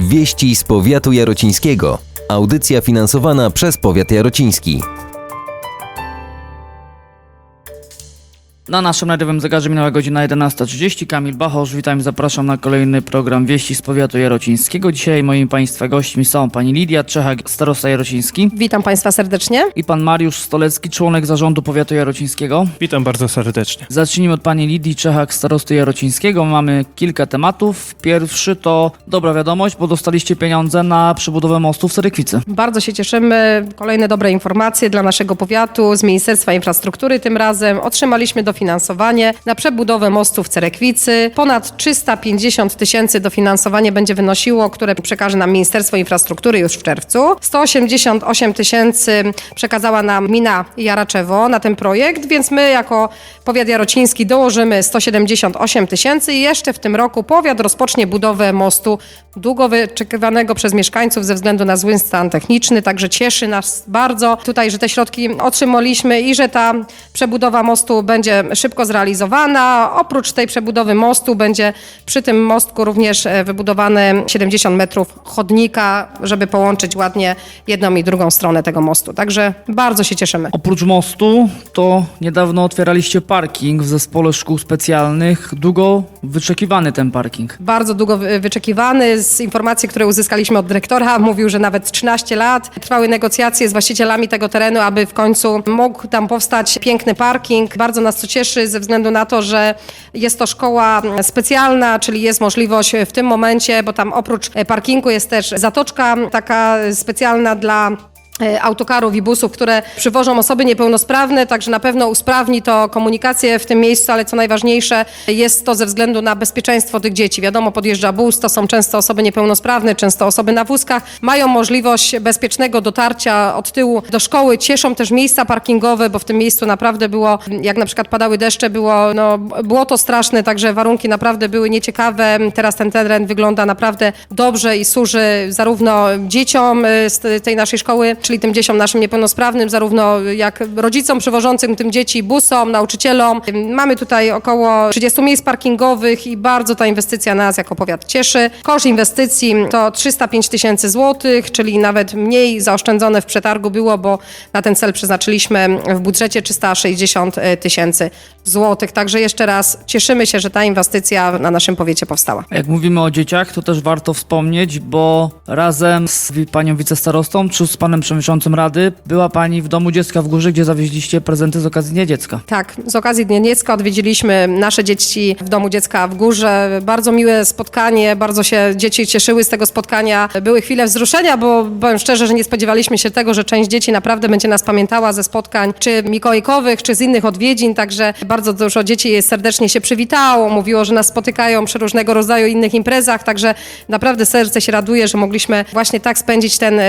Wieści z powiatu jarocińskiego. Audycja finansowana przez powiat jarociński. Na naszym radiowym zegarze minęła godzina 11.30. Kamil Bachosz, witam i zapraszam na kolejny program Wieści z Powiatu Jarocińskiego. Dzisiaj moimi Państwa gośćmi są pani Lidia Czechak, starosta jarociński Witam Państwa serdecznie. i pan Mariusz Stolecki, członek zarządu Powiatu Jarocińskiego. Witam bardzo serdecznie. Zacznijmy od pani Lidii Czechak, starosty jarocińskiego. Mamy kilka tematów. Pierwszy to dobra wiadomość, bo dostaliście pieniądze na przebudowę mostu w Serykwicy. Bardzo się cieszymy. Kolejne dobre informacje dla naszego powiatu z Ministerstwa Infrastruktury tym razem. Otrzymaliśmy dofinansowanie na przebudowę mostu w Cerekwicy. Ponad 350 tysięcy dofinansowanie będzie wynosiło, które przekaże nam Ministerstwo Infrastruktury już w czerwcu. 188 tysięcy przekazała nam Mina Jaraczewo na ten projekt, więc my jako powiat jarociński dołożymy 178 tysięcy i jeszcze w tym roku powiat rozpocznie budowę mostu długo wyczekiwanego przez mieszkańców ze względu na zły stan techniczny, także cieszy nas bardzo tutaj, że te środki otrzymaliśmy i że ta przebudowa mostu będzie szybko zrealizowana. Oprócz tej przebudowy mostu będzie przy tym mostku również e, wybudowane 70 metrów chodnika, żeby połączyć ładnie jedną i drugą stronę tego mostu. Także bardzo się cieszymy. Oprócz mostu, to niedawno otwieraliście parking w zespole szkół specjalnych. Długo wyczekiwany ten parking. bardzo długo wy- wyczekiwany. Z informacji, które uzyskaliśmy od dyrektora, mówił, że nawet 13 lat trwały negocjacje z właścicielami tego terenu, aby w końcu mógł tam powstać piękny parking. Bardzo nas to cieszy ze względu na to, że jest to szkoła specjalna, czyli jest możliwość w tym momencie, bo tam oprócz e, parkingu jest też zatoczka taka specjalna dla e, autokarów i busów, które przywożą osoby niepełnosprawne, także na pewno usprawni to komunikację w tym miejscu, ale co najważniejsze jest to ze względu na bezpieczeństwo tych dzieci. Wiadomo, podjeżdża bus, to są często osoby niepełnosprawne, często osoby na wózkach, mają możliwość bezpiecznego dotarcia od tyłu do szkoły, cieszą też miejsca parkingowe, bo w tym miejscu naprawdę było, jak na przykład padały deszcze, było, no, było to straszne, także warunki naprawdę były nieciekawe. Teraz ten teren wygląda naprawdę dobrze i służy zarówno dzieciom y, z tej naszej szkoły, czyli tym dzieciom naszym niepełnosprawnym, zarówno jak rodzicom przywożącym tym dzieci, busom, nauczycielom. Mamy tutaj około 30 miejsc parkingowych i bardzo ta inwestycja nas jako powiat cieszy. Koszt inwestycji to 305 tysięcy złotych, czyli nawet mniej zaoszczędzone w przetargu było, bo na ten cel przeznaczyliśmy w budżecie 360 tysięcy złotych. Także jeszcze raz cieszymy się, że ta inwestycja na naszym powiecie powstała. Jak mówimy o dzieciach, to też warto wspomnieć, bo razem z panią wicestarostą czy z panem przewodniczącym rady była pani w domu dziecka w górze, gdzie zawieźliście prezenty z okazji Dnia Dziecka. Tak, z okazji Dnia Dziecka odwiedziliśmy nasze dzieci w Domu Dziecka w Górze. Bardzo miłe spotkanie, bardzo się dzieci cieszyły z tego spotkania. Były chwile wzruszenia, bo powiem szczerze, że nie spodziewaliśmy się tego, że część dzieci naprawdę będzie nas pamiętała ze spotkań, czy mikołajkowych, czy z innych odwiedzin, także bardzo dużo dzieci serdecznie się przywitało, mówiło, że nas spotykają przy różnego rodzaju innych imprezach, także naprawdę serce się raduje, że mogliśmy właśnie tak spędzić ten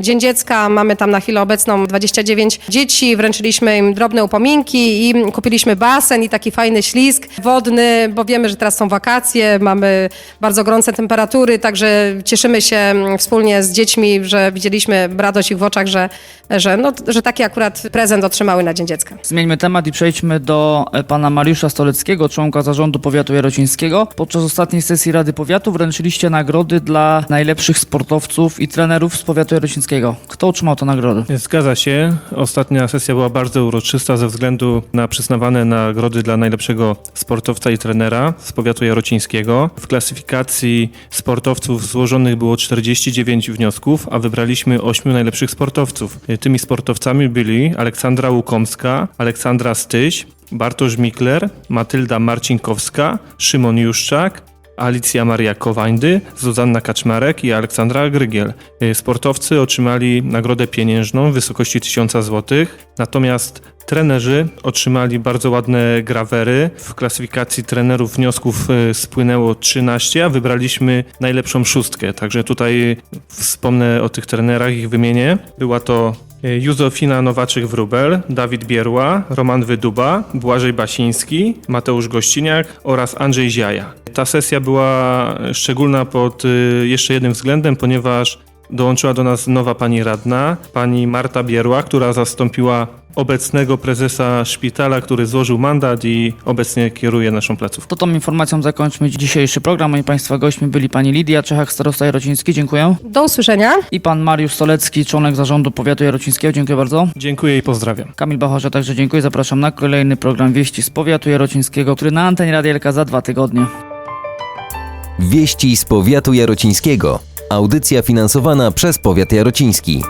Dzień Dziecka. Mamy tam na chwilę obecną 29 dzieci, wręczyliśmy im drobne upominki i kupiliśmy basen i taki fajny ślizg wodny, bo wiemy, że teraz są wakacje, mamy bardzo gorące temperatury, także cieszymy się mm, wspólnie z dziećmi, że widzieliśmy radość ich w oczach, że, że, no, że taki akurat prezent otrzymały na Dzień Dziecka. Zmieńmy temat i przejdźmy do e, pana Mariusza Stoleckiego, członka zarządu powiatu jarocińskiego. Podczas ostatniej sesji Rady Powiatu wręczyliście nagrody dla najlepszych sportowców i trenerów z powiatu jarocińskiego. Kto otrzymał te nagrody? Zgadza się. Ostatnia sesja była bardzo uroczysta ze względu na przyznawane nagrody dla najlepszego sportowca i trenera z powiatu jarocińskiego. W klasyfikacji sportowców złożonych było 49 wniosków, a wybraliśmy 8 najlepszych sportowców. Tymi sportowcami byli Aleksandra Łukomska, Aleksandra Styś, Bartosz Mikler, Matylda Marcinkowska, Szymon Juszczak, Alicja Maria Kowańdy, Zuzanna Kaczmarek i Aleksandra Grygiel. Y, Sportowcy otrzymali nagrodę pieniężną w wysokości 1000 zł, natomiast trenerzy otrzymali bardzo ładne grawery. W klasyfikacji trenerów wniosków y, spłynęło 13, a wybraliśmy najlepszą szóstkę. Także tutaj wspomnę o tych trenerach, ich wymienię. Była to Józefina Nowaczyk-Wróbel, Dawid Bierła, Roman Wyduba, Błażej Basiński, Mateusz Gościniak oraz Andrzej Ziaja. Ta sesja była szczególna pod y, jeszcze jednym względem, ponieważ Dołączyła do nas nowa pani radna, pani Marta Bierła, która zastąpiła obecnego prezesa szpitala, który złożył mandat i obecnie kieruje naszą placówką. To tą informacją zakończmy dzisiejszy program. Moi Państwa gośćmi byli Pani Lidia Czechak, starosta jarociński, dziękuję. Do usłyszenia. I Pan Mariusz Solecki, członek zarządu powiatu jarocińskiego, dziękuję bardzo. Dziękuję i pozdrawiam. Kamil Bachorza także dziękuję. Zapraszam na kolejny program Wieści z powiatu jarocińskiego, który na antenie Radielka za dwa tygodnie. Wieści z powiatu jarocińskiego. Audycja finansowana przez powiat jarociński.